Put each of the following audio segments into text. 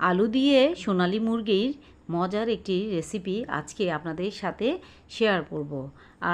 আলু দিয়ে সোনালি মুরগির মজার একটি রেসিপি আজকে আপনাদের সাথে শেয়ার করব।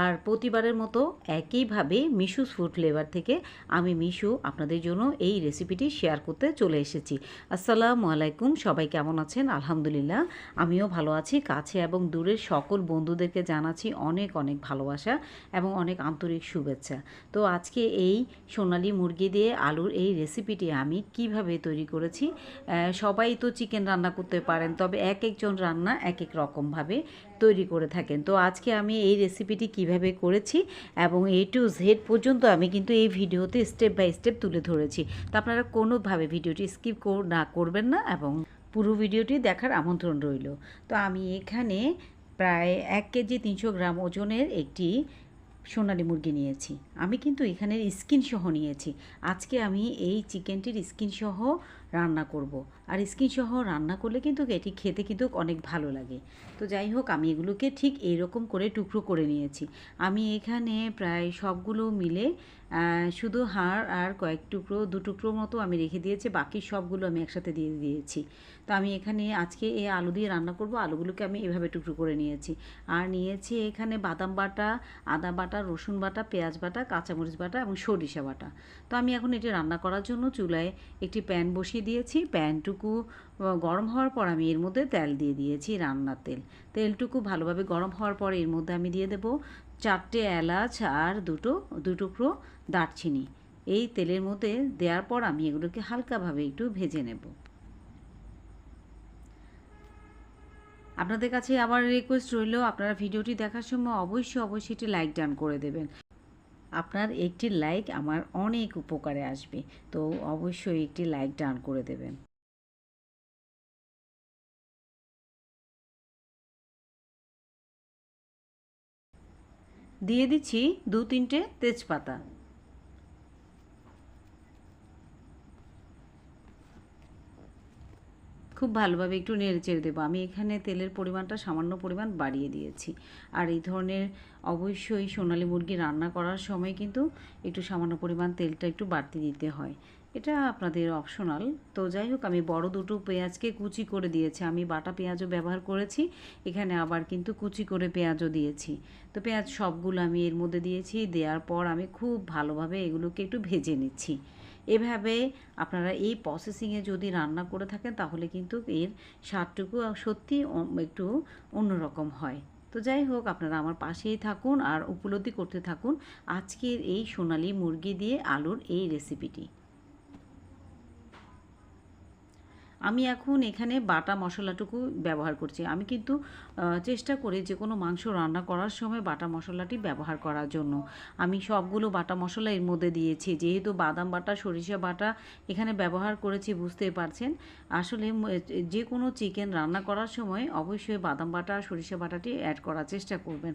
আর প্রতিবারের মতো একইভাবে মিশুস ফুড ফ্লেভার থেকে আমি মিশু আপনাদের জন্য এই রেসিপিটি শেয়ার করতে চলে এসেছি। আসসালামু আলাইকুম, সবাই কেমন আছেন? আলহামদুলিল্লাহ, আমিও ভালো আছি। কাছে এবং দূরের সকল বন্ধুদেরকে জানাচ্ছি অনেক অনেক ভালোবাসা এবং অনেক আন্তরিক শুভেচ্ছা। তো আজকে এই সোনালি মুরগি দিয়ে আলুর এই রেসিপিটি আমি কীভাবে তৈরি করেছি সবাই তো চিকেন রান্না করতে পারেন, তবে এক একজন রান্না এক এক রকমভাবে তৈরি করে থাকেন। তো আজকে আমি এই রেসিপিটি কীভাবে করেছি এবং এ টু জেড পর্যন্ত আমি কিন্তু এই ভিডিওতে স্টেপ বাই স্টেপ তুলে ধরেছি। তো আপনারা কোনোভাবে ভিডিওটি স্কিপ না করবেন না এবং পুরো ভিডিওটি দেখার আমন্ত্রণ রইল। তো আমি এখানে প্রায় এক কেজি তিনশো গ্রাম ওজনের একটি সোনালি মুরগি নিয়েছি। আমি কিন্তু এখানের স্কিন সহ নিয়েছি। আজকে আমি এই চিকেনটির স্কিন সহ রান্না করব। আর স্কিন সহ রান্না করলে কিন্তু এটি খেতে কিন্তু অনেক ভালো লাগে। তো যাই হোক, আমি এগুলোকে ঠিক এইরকম করে টুকরো করে নিয়েছি। আমি এখানে প্রায় সবগুলো মিলে শুধু হাড় আর কয়েক টুকরো, দু টুকরো মতো আমি রেখে দিয়েছি। বাকি সবগুলো আমি একসাথে দিয়ে দিয়েছি। তো আমি এখানে আজকে এই আলু দিয়ে রান্না করব। আলুগুলোকে আমি এভাবে টুকরো করে নিয়েছি। আর নিয়েছি এখানে বাদাম বাটা, আদা বাটা, রসুন বাটা, পেঁয়াজ বাটা, কাঁচামরিচ বাটা এবং সরিষা বাটা। তো আমি এখন এটি রান্না করার জন্য চুলায় একটি প্যান বসিয়ে দিয়েছি। প্যানটুকু আহ, গরম হওয়ার পর আমি এর মধ্যে তেল দিয়ে দিয়েছি রান্নার তেল। তেলটুকু ভালোভাবে গরম হওয়ার পর এর মধ্যে আমি দিয়ে দেবো চারটে এলাচ আর দুটো দু টুকরো দারচিনি। এই তেলের মধ্যে দেওয়ার পর আমি এগুলোকে হালকাভাবে একটু ভেজে নেব। আপনাদের কাছে আবার রিকোয়েস্ট রইল আপনারা ভিডিওটি দেখার সময় অবশ্যই অবশ্যই একটি লাইক ডান করে দেবেন। আপনার একটি লাইক আমার অনেক উপকারে আসবে তো অবশ্যই একটি লাইক ডান করে দেবেন। দিয়ে দিচ্ছি দু তিনটে তেজপাতা। খুব ভালোভাবে একটু নেড়ে চেড়ে দেবো। আমি এখানে তেলের পরিমাণটা সামান্য পরিমাণ বাড়িয়ে দিয়েছি। আর এই ধরনের অবশ্যই সোনালী মুরগি রান্না করার সময় কিন্তু একটু সামান্য পরিমাণ তেলটা একটু বাড়তি দিতে হয়। এটা আপনাদের অপশনাল তো যাই হোক, আমি বড় দুটো পেঁয়াজকে কুচি করে দিয়েছি। আমি বাটা পেঁয়াজও ব্যবহার করেছি, এখানে আবার কিন্তু কুচি করে পেঁয়াজও দিয়েছি। তো পেঁয়াজ সবগুলো আমি এর মধ্যে দিয়েছি, দেওয়ার পর আমি খুব ভালোভাবে এগুলোকে একটু ভেজে নিচ্ছি। এভাবে আপনারা এই প্রসেসিংয়ে যদি রান্না করে থাকেন, তাহলে কিন্তু এর স্বাদটুকু সত্যি একটু অন্যরকম হয়। তো যাই হোক, আপনারা আমার পাশেই থাকুন আর উপলব্ধি করতে থাকুন আজকের এই সোনালি মুরগি দিয়ে আলুর এই রেসিপিটি আমি এখন এখানে বাটা মশলাটুকু ব্যবহার করছি। আমি কিন্তু চেষ্টা করি যে কোনো মাংস রান্না করার সময় বাটা মশলাটি ব্যবহার করার জন্য। আমি সবগুলো বাটা মশলা এর মধ্যে দিয়েছি। যেহেতু বাদাম বাটা, সরিষা বাটা এখানে ব্যবহার করেছি, বুঝতেই পারছেন। আসলে যে কোনো চিকেন রান্না করার সময় অবশ্যই বাদাম বাটা, সরিষা বাটাটি অ্যাড করার চেষ্টা করবেন।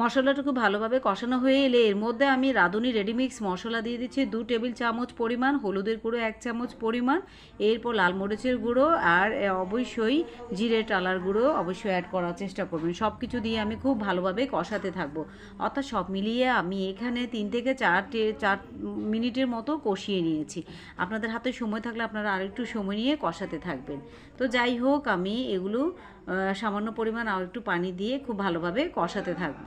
মশলাটুকু ভালোভাবে কষানো হয়ে এলে এর মধ্যে আমি রাঁধুনি রেডিমিক্স মশলা দিয়ে দিচ্ছি দু টেবিল চামচ পরিমাণ, হলুদের গুঁড়ো এক চামচ পরিমাণ, এরপর লাল মরিচের গুঁড়ো আর অবশ্যই জিরে টালার গুঁড়ো অবশ্যই অ্যাড করার চেষ্টা করবেন। সব কিছু দিয়ে আমি খুব ভালোভাবে কষাতে থাকব। অর্থাৎ সব মিলিয়ে আমি এখানে তিন থেকে চারটে চার মিনিটের মতো কষিয়ে নিয়েছি। আপনাদের হাতে সময় থাকলে আপনারা আরেকটু সময় নিয়ে কষাতে থাকবেন। তো যাই হোক, আমি এগুলো সামান্য পরিমাণ আর একটু পানি দিয়ে খুব ভালোভাবে কষাতে থাকব।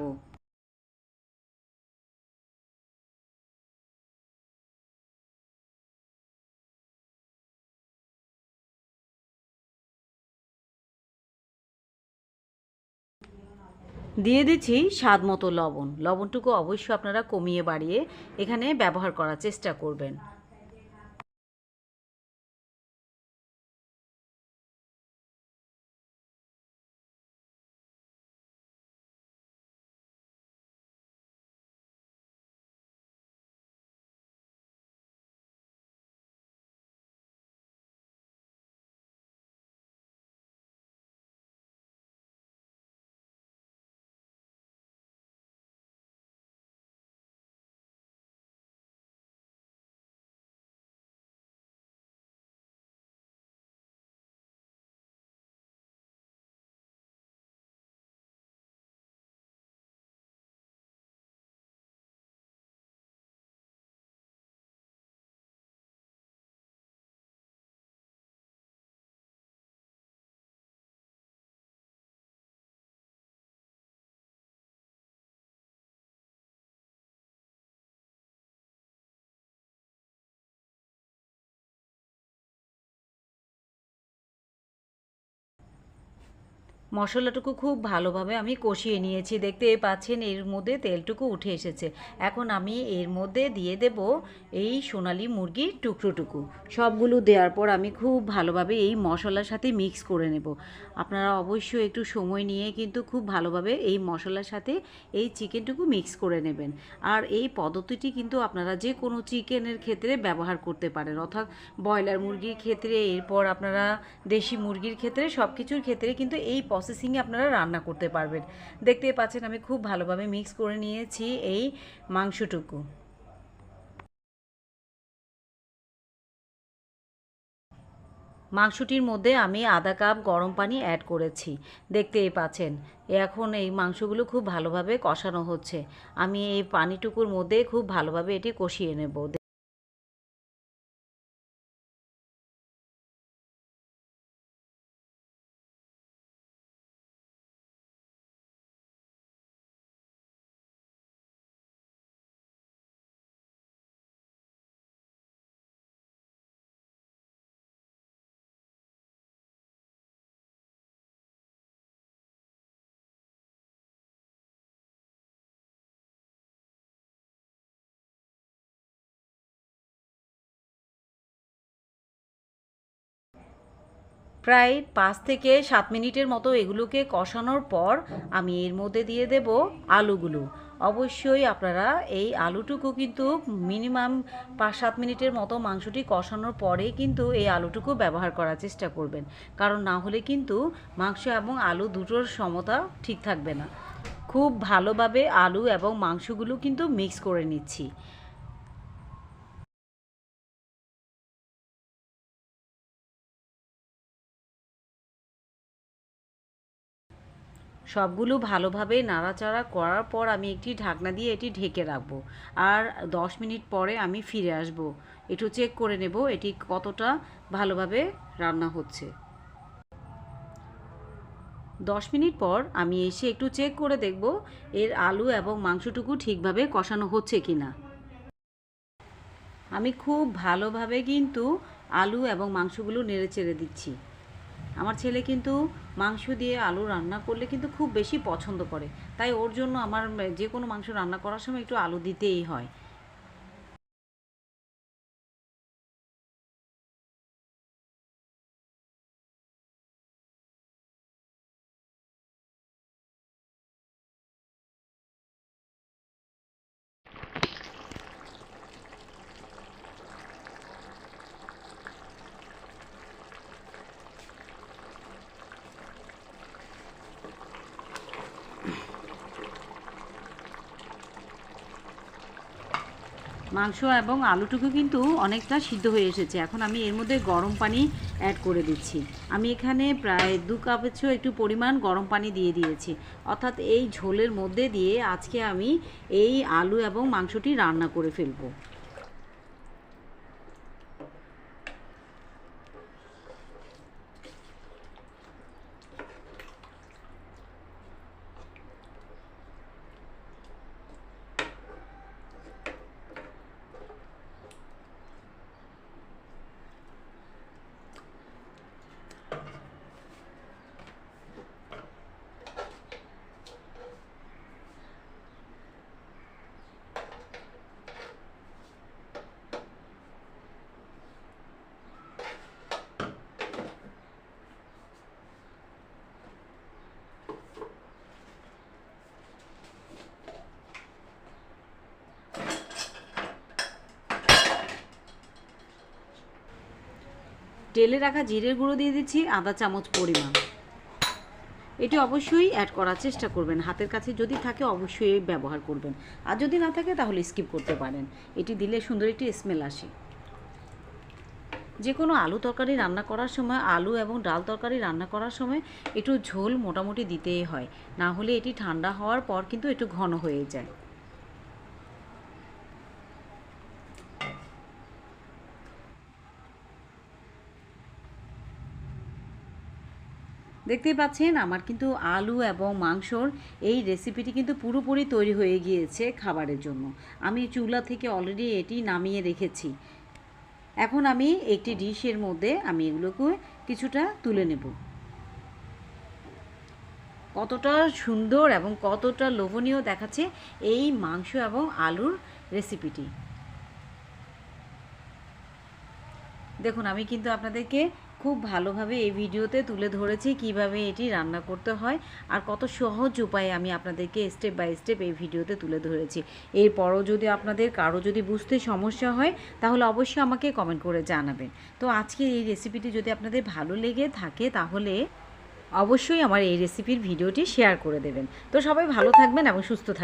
দিয়ে দিচ্ছি স্বাদ মতো লবণ। লবণটুকু অবশ্যই আপনারা কমিয়ে বাড়িয়ে এখানে ব্যবহার করার চেষ্টা করবেন। মশলাটুকু খুব ভালোভাবে আমি কষিয়ে নিয়েছি। দেখতে পাচ্ছেন, এর মধ্যে তেলটুকু উঠে এসেছে। এখন আমি এর মধ্যে দিয়ে দেব এই সোনালি মুরগির টুকরোটুকু। সবগুলো দেওয়ার পর আমি খুব ভালোভাবে এই মশলার সাথে মিক্স করে নেব। আপনারা অবশ্যই একটু সময় নিয়ে কিন্তু খুব ভালোভাবে এই মশলার সাথে এই চিকেনটুকু মিক্স করে নেবেন। আর এই পদ্ধতিটি কিন্তু আপনারা যে কোনো চিকেনের ক্ষেত্রে ব্যবহার করতে পারেন। অর্থাৎ ব্রয়লার মুরগির ক্ষেত্রে, এরপর আপনারা দেশি মুরগির ক্ষেত্রে সব কিছুর ক্ষেত্রে কিন্তু এই প্রসেসিংয়ে আপনারা রান্না করতে পারবেন। দেখতে পাচ্ছেন আমি খুব ভালোভাবে মিক্স করে নিয়েছি এই মাংসটুকু। মাংসটির মধ্যে আমি আধা কাপ গরম পানি অ্যাড করেছি। দেখতেই পাচ্ছেন, এখন এই মাংসগুলো খুব ভালোভাবে কষানো হচ্ছে। আমি এই পানিটুকুর মধ্যে খুব ভালোভাবে এটি কষিয়ে নেব। প্রায় পাঁচ থেকে সাত মিনিটের মতো এগুলোকে কষানোর পর আমি এর মধ্যে দিয়ে দেব আলুগুলো। অবশ্যই আপনারা এই আলুটুকু কিন্তু মিনিমাম পাঁচ সাত মিনিটের মতো মাংসটি কষানোর পরে কিন্তু এই আলুটুকু ব্যবহার করার চেষ্টা করবেন। কারণ না হলে কিন্তু মাংস এবং আলু দুটোর সমতা ঠিক থাকবে না। খুব ভালোভাবে আলু এবং মাংসগুলো কিন্তু মিক্স করে নিচ্ছি। সবগুলো ভালোভাবে নাড়াচাড়া করার পর আমি একটি ঢাকনা দিয়ে এটি ঢেকে রাখব। আর দশ মিনিট পরে আমি ফিরে আসব। একটু চেক করে নেব এটি কতটা ভালোভাবে রান্না হচ্ছে। দশ মিনিট পর আমি এসে একটু চেক করে দেখব এর আলু এবং মাংসটুকু ঠিকভাবে কষানো হচ্ছে কি না আমি খুব ভালোভাবে কিন্তু আলু এবং মাংসগুলো নেড়ে চেড়ে দিচ্ছি। আমার ছেলে কিন্তু মাংস দিয়ে আলু রান্না করলে কিন্তু খুব বেশি পছন্দ করে। তাই ওর জন্য আমার যে কোনো মাংস রান্না করার সময় একটু আলু দিতেই হয়। মাংস এবং আলুটুকু কিন্তু অনেকটা সিদ্ধ হয়ে এসেছে। এখন আমি এর মধ্যে গরম পানি অ্যাড করে দিচ্ছি। আমি এখানে প্রায় দু কাপেরও একটু পরিমাণ গরম পানি দিয়ে দিয়েছি। অর্থাৎ এই ঝোলের মধ্যে দিয়ে আজকে আমি এই আলু এবং মাংসটি রান্না করে ফেলব। তেলে রাখা জিরের গুঁড়ো দিয়ে দিচ্ছি, আধা চামচ পরিমাণ। এটি অবশ্যই অ্যাড করার চেষ্টা করবেন। হাতের কাছে যদি থাকে, অবশ্যই ব্যবহার করবেন। আর যদি না থাকে, তাহলে স্কিপ করতে পারেন। এটি দিলে সুন্দর একটি স্মেল আসে। যে কোনো আলু তরকারি রান্না করার সময়, আলু এবং ডাল তরকারি রান্না করার সময় একটু ঝোল মোটামুটি দিতেই হয়। না হলে এটি ঠান্ডা হওয়ার পর কিন্তু একটু ঘন হয়ে যায়। দেখতেই পাচ্ছেন, আমার কিন্তু আলু এবং মাংসর এই রেসিপিটি কিন্তু পুরোপুরি তৈরি হয়ে গিয়েছে খাবারের জন্য। আমি চুলা থেকে অলরেডি এটি নামিয়ে রেখেছি। এখন আমি একটি ডিশের মধ্যে আমি এগুলোকে কিছুটা তুলে নেব। কতটা সুন্দর এবং কতটা লোভনীয় দেখাচ্ছে এই মাংস এবং আলুর রেসিপিটি দেখুন, আমি কিন্তু আপনাদেরকে খুব ভালোভাবে এই ভিডিওতে তুলে ধরেছি কীভাবে এটি রান্না করতে হয় আর কত সহজ উপায়ে আমি আপনাদেরকে স্টেপ বাই স্টেপ এই ভিডিওতে তুলে ধরেছি। এরপরও যদি আপনাদের কারও যদি বুঝতে সমস্যা হয়, তাহলে অবশ্যই আমাকে কমেন্ট করে জানাবেন। তো আজকের এই রেসিপিটি যদি আপনাদের ভালো লেগে থাকে, তাহলে অবশ্যই আমার এই রেসিপির ভিডিওটি শেয়ার করে দেবেন। তো সবাই ভালো থাকবেন এবং সুস্থ থাকবেন।